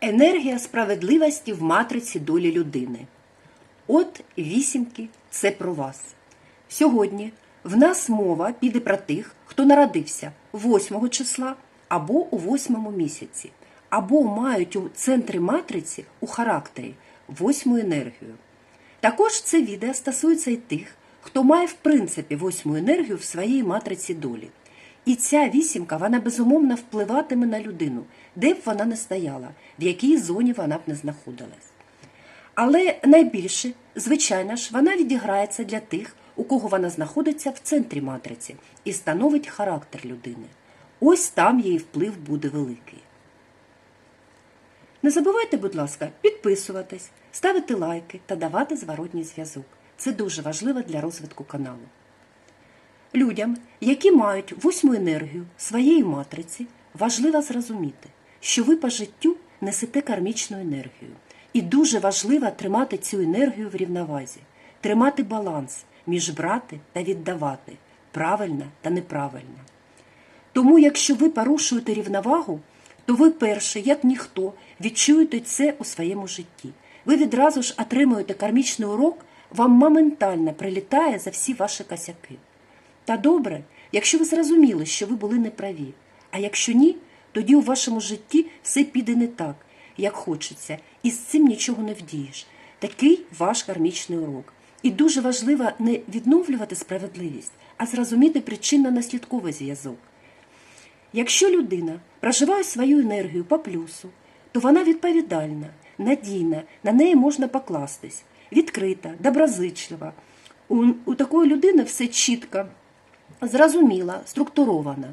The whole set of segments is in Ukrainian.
Енергія справедливості в матриці долі людини. От вісімки це про вас. Сьогодні в нас мова піде про тих, хто народився 8 числа або у 8 місяці, або мають у центрі матриці у характері восьму енергію. Також це відео стосується і тих, хто має в принципі восьму енергію в своїй матриці долі. І ця вісімка, вона безумовно впливатиме на людину, де б вона не стояла, в якій зоні вона б не знаходилась. Але найбільше, звичайно ж, вона відіграється для тих, у кого вона знаходиться в центрі матриці і становить характер людини. Ось там її вплив буде великий. Не забувайте, будь ласка, підписуватись, ставити лайки та давати зворотній зв'язок. Це дуже важливо для розвитку каналу. Людям, які мають восьму енергію своєї матриці, важливо зрозуміти, що ви по життю несете кармічну енергію. І дуже важливо тримати цю енергію в рівновазі, тримати баланс між брати та віддавати, правильно та неправильно. Тому, якщо ви порушуєте рівновагу, то ви перше, як ніхто, відчуєте це у своєму житті. Ви відразу ж отримуєте кармічний урок, вам моментально прилітає за всі ваші косяки. Та добре, якщо ви зрозуміли, що ви були неправі, а якщо ні, тоді у вашому житті все піде не так, як хочеться, і з цим нічого не вдієш. Такий ваш кармічний урок. І дуже важливо не відновлювати справедливість, а зрозуміти причинно-наслідковий зв'язок. Якщо людина проживає свою енергію по плюсу, то вона відповідальна, надійна, на неї можна покластись, відкрита, доброзичлива. У, у такої людини все чітко, зрозуміла, структурована.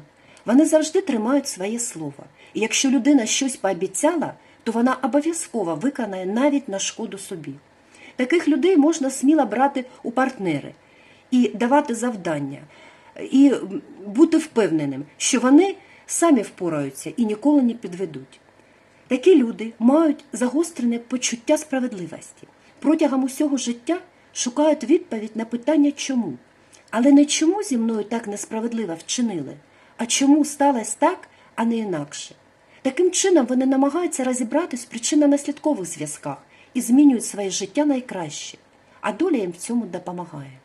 Вони завжди тримають своє слово. І якщо людина щось пообіцяла, то вона обов'язково виконає навіть на шкоду собі. Таких людей можна сміло брати у партнери і давати завдання, і бути впевненим, що вони самі впораються і ніколи не підведуть. Такі люди мають загострене почуття справедливості. Протягом усього життя шукають відповідь на питання чому. Але не чому зі мною так несправедливо вчинили, а чому сталося так, а не інакше. Таким чином вони намагаються розібратись в причинно-наслідкових зв'язках і змінюють своє життя найкраще, а доля їм в цьому допомагає.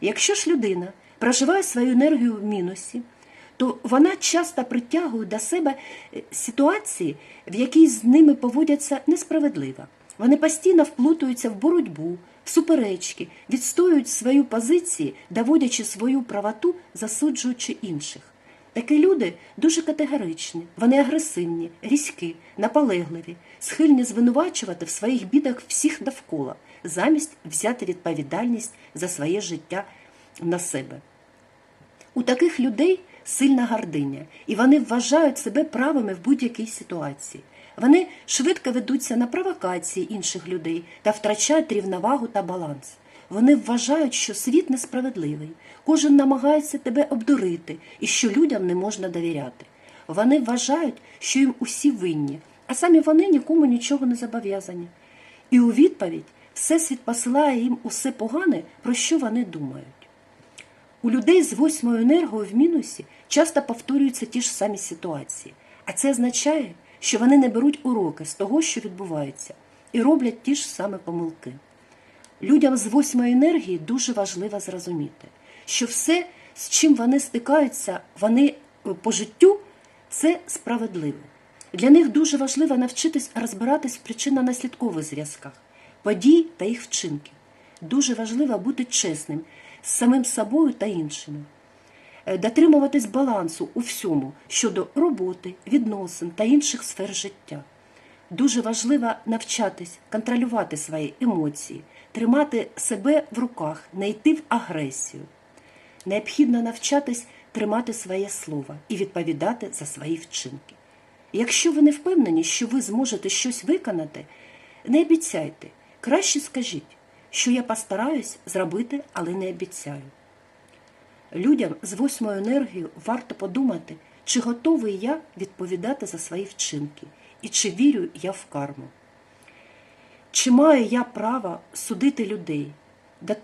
Якщо ж людина проживає свою енергію в мінусі, то вона часто притягує до себе е, ситуації, в якій з ними поводяться несправедливо. Вони постійно вплутуються в боротьбу, в суперечки, відстоюють свою позицію, доводячи свою правоту, засуджуючи інших. Такі люди дуже категоричні, вони агресивні, різкі, наполегливі, схильні звинувачувати в своїх бідах всіх довкола, замість взяти відповідальність за своє життя на себе. У таких людей сильна гординя, і вони вважають себе правими в будь-якій ситуації. Вони швидко ведуться на провокації інших людей та втрачають рівновагу та баланс. Вони вважають, що світ несправедливий, кожен намагається тебе обдурити і що людям не можна довіряти. Вони вважають, що їм усі винні, а самі вони нікому нічого не зобов'язані. І у відповідь Всесвіт посилає їм усе погане, про що вони думають. У людей з восьмою енергою в мінусі часто повторюються ті ж самі ситуації, а це означає, що вони не беруть уроки з того, що відбувається, і роблять ті ж самі помилки. Людям з восьмої енергії дуже важливо зрозуміти, що все, з чим вони стикаються, вони е, по життю, це справедливо. Для них дуже важливо навчитись розбиратись в причинно-наслідкових зв'язках, подій та їх вчинків. Дуже важливо бути чесним з самим собою та іншими, дотримуватись балансу у всьому щодо роботи, відносин та інших сфер життя. Дуже важливо навчатись контролювати свої емоції, тримати себе в руках, не йти в агресію. Необхідно навчатись тримати своє слово і відповідати за свої вчинки. Якщо ви не впевнені, що ви зможете щось виконати, не обіцяйте, краще скажіть, що я постараюсь зробити, але не обіцяю. Людям з восьмою енергією варто подумати, чи готовий я відповідати за свої вчинки і чи вірю я в карму. Чи маю я право судити людей,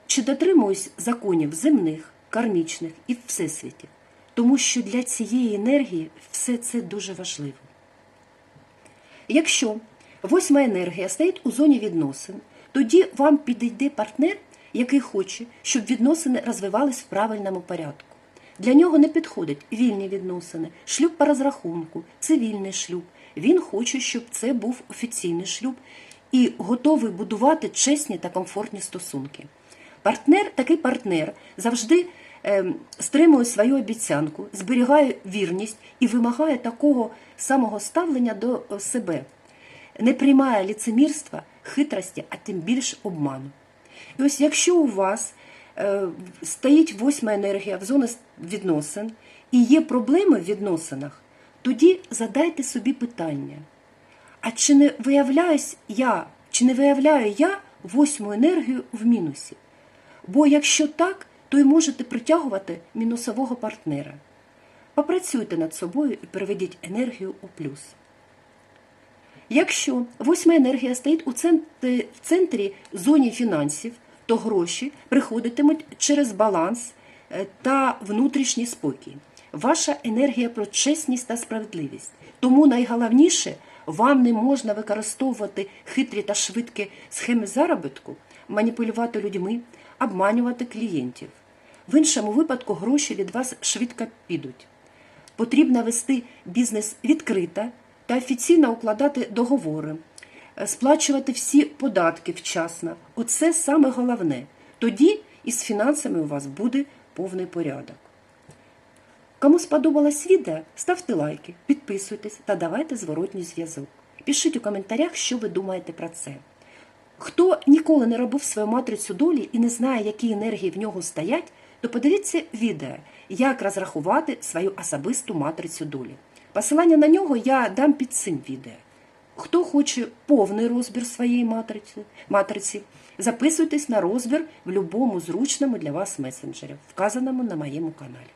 чи дотримуюсь законів земних, кармічних і в всесвіті, тому що для цієї енергії все це дуже важливо. Якщо восьма енергія стоїть у зоні відносин, тоді вам підійде партнер, який хоче, щоб відносини розвивались в правильному порядку. Для нього не підходять вільні відносини, шлюб по розрахунку, цивільний шлюб. Він хоче, щоб це був офіційний шлюб і готовий будувати чесні та комфортні стосунки. Партнер, такий партнер завжди ем, стримує свою обіцянку, зберігає вірність і вимагає такого самого ставлення до е, себе, не приймає ліцемірства, хитрості, а тим більш обману. Ось якщо у вас е, стоїть восьма енергія в зоні відносин і є проблеми в відносинах, тоді задайте собі питання. А чи не виявляюсь я, чи не виявляю я восьму енергію в мінусі? Бо якщо так, то й можете притягувати мінусового партнера. Попрацюйте над собою і переведіть енергію у плюс. Якщо восьма енергія стоїть у центрі, в центрі зоні фінансів, то гроші приходитимуть через баланс е, та внутрішній спокій. Ваша енергія про чесність та справедливість. Тому найголовніше вам не можна використовувати хитрі та швидкі схеми заробітку, маніпулювати людьми, обманювати клієнтів. В іншому випадку гроші від вас швидко підуть. Потрібно вести бізнес відкрито та офіційно укладати договори, сплачувати всі податки вчасно. Оце саме головне. Тоді із фінансами у вас буде повний порядок. Кому сподобалось відео, ставте лайки, підписуйтесь та давайте зворотній зв'язок. Пишіть у коментарях, що ви думаєте про це. Хто ніколи не робив свою матрицю долі і не знає, які енергії в нього стоять, то подивіться відео, як розрахувати свою особисту матрицю долі. Посилання на нього я дам під цим відео. Хто хоче повний розбір своєї матриці, матриці, записуйтесь на розбір в будь-якому зручному для вас месенджері, вказаному на моєму каналі.